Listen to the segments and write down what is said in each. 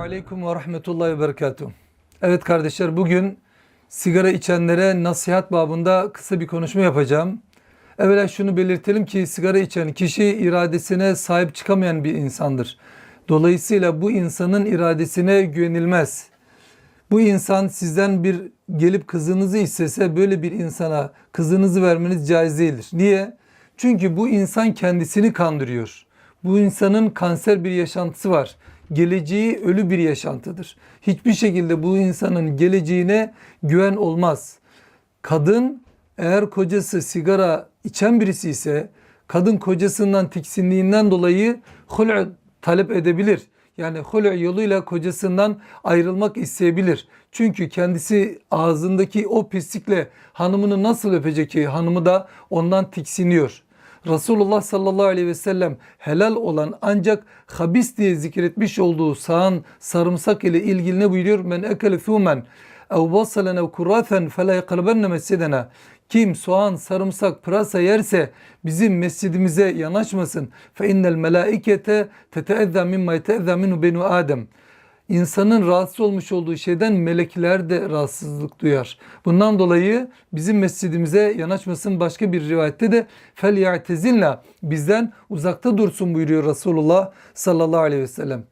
Aleyküm ve Rahmetullahi ve Berekatuhu. Evet kardeşler bugün sigara içenlere nasihat babında kısa bir konuşma yapacağım. Evvela şunu belirtelim ki sigara içen kişi iradesine sahip çıkamayan bir insandır. Dolayısıyla bu insanın iradesine güvenilmez. Bu insan sizden bir gelip kızınızı istese böyle bir insana kızınızı vermeniz caiz değildir. Niye? Çünkü bu insan kendisini kandırıyor. Bu insanın kanser bir yaşantısı var. Geleceği ölü bir yaşantıdır. Hiçbir şekilde bu insanın geleceğine güven olmaz. Kadın eğer kocası sigara içen birisi ise kadın kocasından tiksindiğinden dolayı hul'u talep edebilir. Yani hul'u yoluyla kocasından ayrılmak isteyebilir. Çünkü kendisi ağzındaki o pislikle hanımını nasıl öpecek ki hanımı da ondan tiksiniyor. Resulullah sallallahu aleyhi ve sellem helal olan ancak habis diye zikretmiş olduğu sağan sarımsak ile ilgili ne buyuruyor? Men ekele thumen ev basalen ev kurrathen fela yakalbenne mescidena. Kim soğan, sarımsak, pırasa yerse bizim mescidimize yanaşmasın. Fe innel melaikete teteezza mimma yeteezza minhu benu Adem. İnsanın rahatsız olmuş olduğu şeyden melekler de rahatsızlık duyar. Bundan dolayı bizim mescidimize yanaşmasın başka bir rivayette de fel ya'tezinla bizden uzakta dursun buyuruyor Resulullah sallallahu aleyhi ve sellem.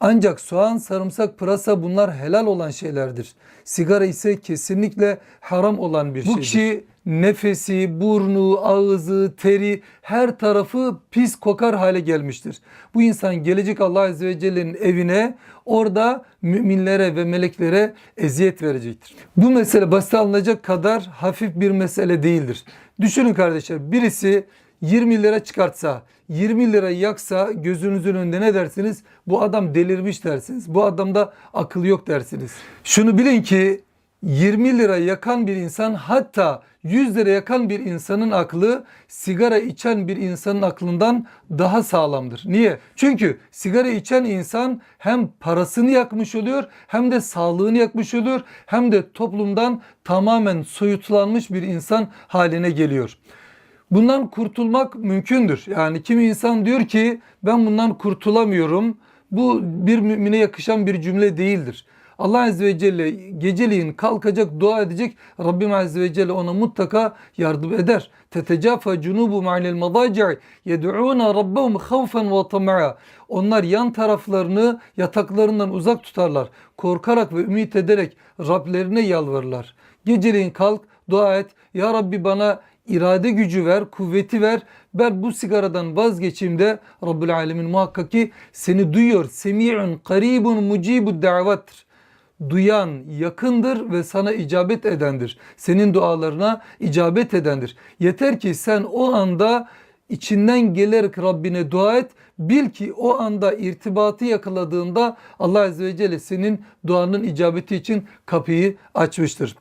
Ancak soğan, sarımsak, pırasa bunlar helal olan şeylerdir. Sigara ise kesinlikle haram olan bir şeydir. Bu kişi nefesi, burnu, ağzı, teri her tarafı pis kokar hale gelmiştir. Bu insan gelecek Allah Azze ve Celle'nin evine orada müminlere ve meleklere eziyet verecektir. Bu mesele basit alınacak kadar hafif bir mesele değildir. Düşünün kardeşler birisi 20 lira çıkartsa, 20 lira yaksa gözünüzün önünde ne dersiniz? Bu adam delirmiş dersiniz. Bu adamda akıl yok dersiniz. Şunu bilin ki 20 lira yakan bir insan hatta 100 lira yakan bir insanın aklı sigara içen bir insanın aklından daha sağlamdır. Niye? Çünkü sigara içen insan hem parasını yakmış oluyor hem de sağlığını yakmış oluyor hem de toplumdan tamamen soyutlanmış bir insan haline geliyor. Bundan kurtulmak mümkündür. Yani kimi insan diyor ki ben bundan kurtulamıyorum. Bu bir mümine yakışan bir cümle değildir. Allah Azze ve Celle geceliğin kalkacak, dua edecek. Rabbim Azze ve Celle ona mutlaka yardım eder. Tetecafa cunubu ma'lel madaci'i yed'una rabbahum havfen ve tama'a. Onlar yan taraflarını yataklarından uzak tutarlar. Korkarak ve ümit ederek Rablerine yalvarırlar. Geceliğin kalk, dua et. Ya Rabbi bana irade gücü ver, kuvveti ver. Ben bu sigaradan vazgeçeyim de Rabbül Alemin muhakkak ki seni duyuyor. Semi'un karibun mucibud da'vattır duyan yakındır ve sana icabet edendir. Senin dualarına icabet edendir. Yeter ki sen o anda içinden gelerek Rabbine dua et. Bil ki o anda irtibatı yakaladığında Allah Azze ve Celle senin duanın icabeti için kapıyı açmıştır.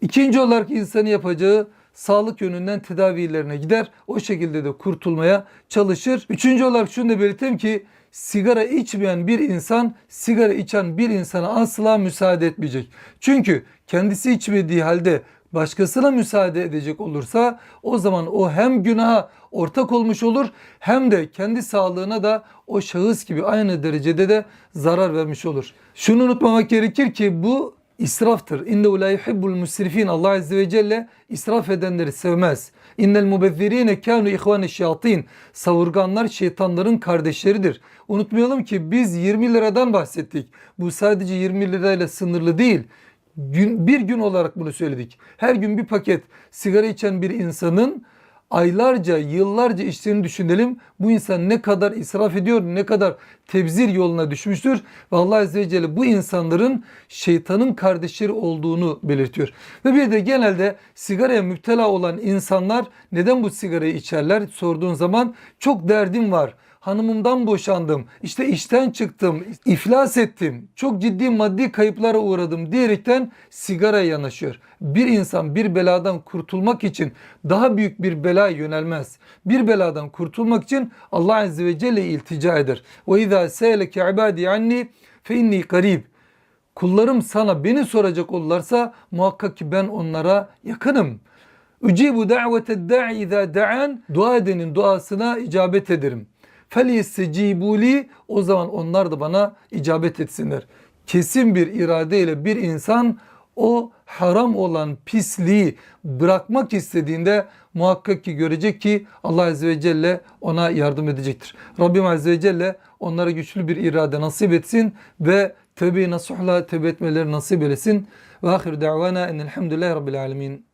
İkinci olarak insanı yapacağı sağlık yönünden tedavilerine gider. O şekilde de kurtulmaya çalışır. Üçüncü olarak şunu da belirteyim ki sigara içmeyen bir insan sigara içen bir insana asla müsaade etmeyecek. Çünkü kendisi içmediği halde başkasına müsaade edecek olursa o zaman o hem günaha ortak olmuş olur hem de kendi sağlığına da o şahıs gibi aynı derecede de zarar vermiş olur. Şunu unutmamak gerekir ki bu israftır. İnnehu la yuhibbul musrifin. Allah Azze ve Celle israf edenleri sevmez. İnnel mubezzirine kanu ihvane şeyatin. Savurganlar şeytanların kardeşleridir. Unutmayalım ki biz 20 liradan bahsettik. Bu sadece 20 lirayla sınırlı değil. Gün, bir gün olarak bunu söyledik. Her gün bir paket sigara içen bir insanın aylarca, yıllarca içtiğini düşünelim. Bu insan ne kadar israf ediyor, ne kadar tebzir yoluna düşmüştür. Ve Allah Azze ve Celle bu insanların şeytanın kardeşleri olduğunu belirtiyor. Ve bir de genelde sigaraya müptela olan insanlar neden bu sigarayı içerler sorduğun zaman çok derdim var hanımımdan boşandım, işte işten çıktım, iflas ettim, çok ciddi maddi kayıplara uğradım diyerekten sigaraya yanaşıyor. Bir insan bir beladan kurtulmak için daha büyük bir belaya yönelmez. Bir beladan kurtulmak için Allah Azze ve Celle iltica eder. Ve izâ İza seleke ibadi anni fe inni karib. Kullarım sana beni soracak olurlarsa muhakkak ki ben onlara yakınım. Ücibu da'vete da'i iza da'an dua edenin duasına icabet ederim. Felyestecibuli o zaman onlar da bana icabet etsinler. Kesin bir iradeyle bir insan o haram olan pisliği bırakmak istediğinde muhakkak ki görecek ki Allah Azze ve Celle ona yardım edecektir. Rabbim Azze ve Celle onlara güçlü bir irade nasip etsin ve tövbe-i nasuhla tövbe etmeleri nasip eylesin. Ve ahiru da'vana enelhamdülillahi rabbil alemin.